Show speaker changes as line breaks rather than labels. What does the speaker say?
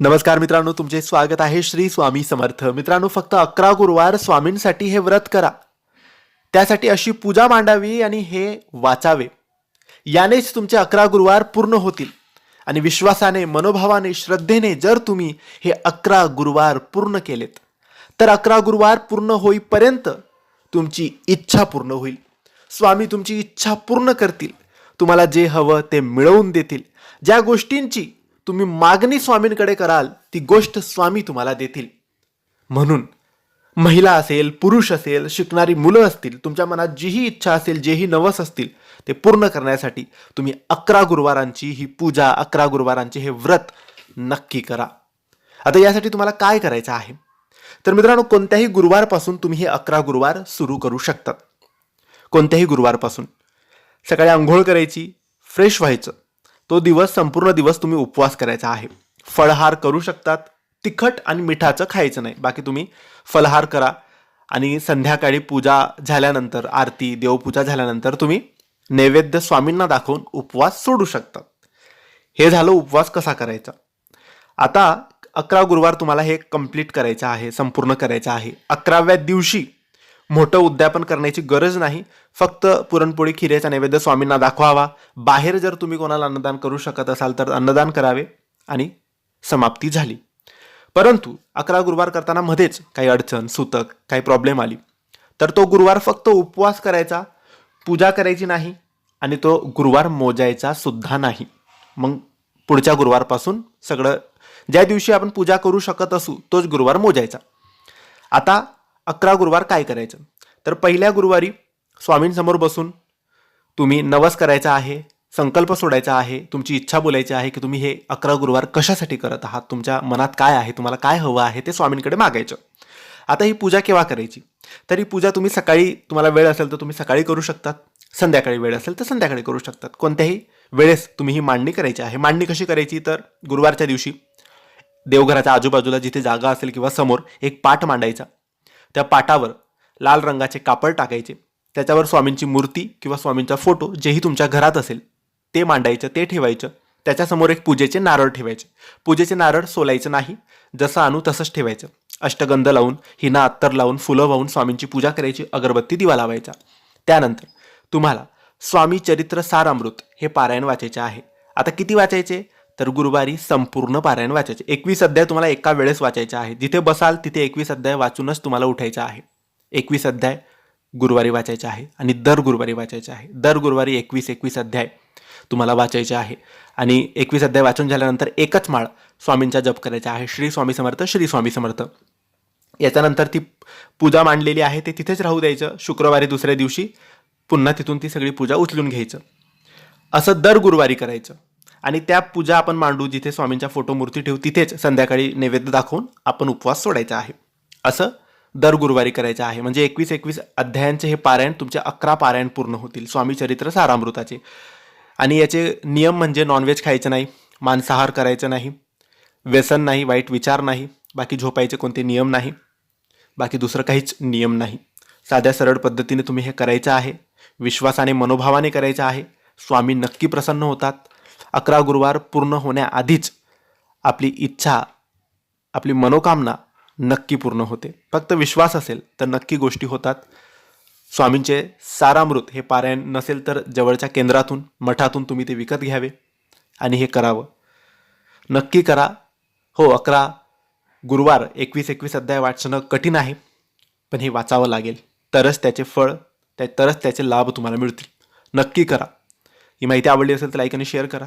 नमस्कार मित्रांनो तुमचे स्वागत आहे श्री स्वामी समर्थ. मित्रांनो फक्त अकरा गुरुवार स्वामींसाठी हे व्रत करा. त्यासाठी अशी पूजा मांडावी आणि हे वाचावे. यानेच तुमचे अकरा गुरुवार पूर्ण होतील. आणि विश्वासाने मनोभावाने श्रद्धेने जर तुम्ही हे अकरा गुरुवार पूर्ण केलेत तर अकरा गुरुवार पूर्ण होईपर्यंत तुमची इच्छा पूर्ण होईल. स्वामी तुमची इच्छा पूर्ण करतील. तुम्हाला जे हवं ते मिळवून देतील. ज्या गोष्टींची तुम्ही मागणी स्वामींकडे कराल ती गोष्ट स्वामी तुम्हाला देतील. म्हणून महिला असेल पुरुष असेल शिकणारी मुलं असतील तुमच्या मनात जीही इच्छा असेल जेही नवस असतील ते पूर्ण करण्यासाठी तुम्ही अकरा गुरुवारांची ही पूजा अकरा गुरुवारांचे हे व्रत नक्की करा. आता यासाठी तुम्हाला काय करायचं आहे? तर मित्रांनो कोणत्याही गुरुवारपासून तुम्ही हे अकरा गुरुवार सुरू करू शकतात कोणत्याही गुरुवारपासून. सकाळी आंघोळ करायची फ्रेश व्हायचं. तो दिवस संपूर्ण दिवस तुम्ही उपवास करायचा आहे. फळहार करू शकतात तिखट आणि मिठाचं खायचं नाही. बाकी तुम्ही फलहार करा आणि संध्याकाळी पूजा झाल्यानंतर आरती देवपूजा झाल्यानंतर तुम्ही नैवेद्य स्वामींना दाखवून उपवास सोडू शकतात हे झालं उपवास कसा करायचा? आता अकरा गुरुवार तुम्हाला हे कंप्लीट करायचं आहे संपूर्ण करायचं आहे. अकराव्या दिवशी मोठं उद्यापन करण्याची गरज नाही. फक्त पुरणपोळी खिरेचा नैवेद्य स्वामींना दाखवावा. बाहेर जर तुम्ही कोणाला अन्नदान करू शकत असाल तर अन्नदान करावे आणि समाप्ती झाली. परंतु अकरा गुरुवार करताना मध्येच काही अडचण सुतक काही प्रॉब्लेम आली. तर तो गुरुवार फक्त उपवास करायचा पूजा करायची नाही आणि तो गुरुवार मोजायचा सुद्धा नाही. मग पुढच्या गुरुवारपासून सगळं ज्या दिवशी आपण पूजा करू शकत असू तोच गुरुवार मोजायचा. आता अकरा गुरुवार काय करायचं? तर पहिल्या गुरुवारी स्वामींसमोर बसून तुम्ही नवस करायचा आहे संकल्प सोडायचा आहे तुमची इच्छा बोलायची आहे की तुम्ही हे अकरा गुरुवार कशासाठी करत आहात? तुमच्या मनात काय आहे? तुम्हाला काय हवं आहे? ते स्वामींकडे मागायचं. आता ही पूजा केव्हा करायची? तर ही पूजा तुम्ही सकाळी तुम्हाला वेळ असेल तर तुम्ही सकाळी करू शकतात. संध्याकाळी वेळ असेल तर संध्याकाळी करू शकतात. कोणत्याही वेळेस तुम्ही ही मांडणी करायची आहे. मांडणी कशी करायची? तर गुरुवारच्या दिवशी देवघराच्या आजूबाजूला जिथे जागा असेल किंवा समोर एक पाठ मांडायचा. त्या पाटावर लाल रंगाचे कापड टाकायचे. त्याच्यावर स्वामींची मूर्ती किंवा स्वामींचा फोटो जेही तुमच्या घरात असेल ते मांडायचं ते ठेवायचं. त्याच्यासमोर एक पूजेचे नारळ ठेवायचे. पूजेचे नारळ सोलायचं नाही जसं आणू तसंच ठेवायचं. अष्टगंध लावून हिना अत्तर लावून फुलं वाहून स्वामींची पूजा करायची अगरबत्ती दिवा लावायचा. त्यानंतर तुम्हाला स्वामी चरित्र सारामृत हे पारायण वाचायचे आहे. आता किती वाचायचे? तर गुरुवारी संपूर्ण पारायण वाचायचे. एकवीस अध्याय तुम्हाला एका वेळेस वाचायचा आहे. जिथे बसाल तिथे एकवीस अध्याय वाचूनच तुम्हाला उठायचं आहे. एकवीस अध्याय गुरुवारी वाचायचा आहे आणि दर गुरुवारी वाचायचे आहे. दर गुरुवारी एकवीस एकवीस अध्याय तुम्हाला वाचायचे आहे. आणि एकवीस अध्याय वाचून झाल्यानंतर एकच माळ स्वामींचा जप करायचा आहे. श्री स्वामी समर्थ श्री स्वामी समर्थ. याच्यानंतर ती पूजा मांडलेली आहे. ते तिथेच राहू द्यायचं. शुक्रवारी दुसऱ्या दिवशी पुन्हा तिथून ती सगळी पूजा उचलून घ्यायचं. असं दर गुरुवारी करायचं. आणि त्या पूजा आपण मांडू जिथे स्वामींच्या फोटो मूर्ती ठेवू तिथेच संध्याकाळी नैवेद्य दाखवून आपण उपवास सोडायचा आहे. असं दर गुरुवारी करायचं आहे. म्हणजे एकवीस एकवीस अध्यायांचे हे पारायण तुमचे अकरा पारायण पूर्ण होतील. स्वामी चरित्र सारामृताचे. आणि याचे नियम म्हणजे नॉनव्हेज खायचं नाही मांसाहार करायचं नाही व्यसन नाही वाईट विचार नाही बाकी झोपायचे कोणते नियम नाही बाकी दुसरं काहीच नियम नाही. साध्या सरळ पद्धतीने तुम्ही हे करायचं आहे. विश्वासाने मनोभावाने करायचं आहे. स्वामी नक्की प्रसन्न होतात. अकरा गुरुवार पूर्ण होण्याआधीच आपली इच्छा आपली मनोकामना नक्की पूर्ण होते. फक्त विश्वास असेल तर नक्की गोष्टी होतात. स्वामींचे सारामृत हे पारायण नसेल तर जवळच्या केंद्रातून मठातून तुम्ही ते विकत घ्यावे आणि हे करावं. नक्की करा. हो अकरा गुरुवार एकवीस एकवीस अध्याय वाचणं कठीण आहे पण हे वाचावं लागेल. तरच त्याचे फळ त्या तरच त्याचे लाभ तुम्हाला मिळतील. नक्की करा. ही माहिती आवडली असेल तर लाईक आणि शेअर करा.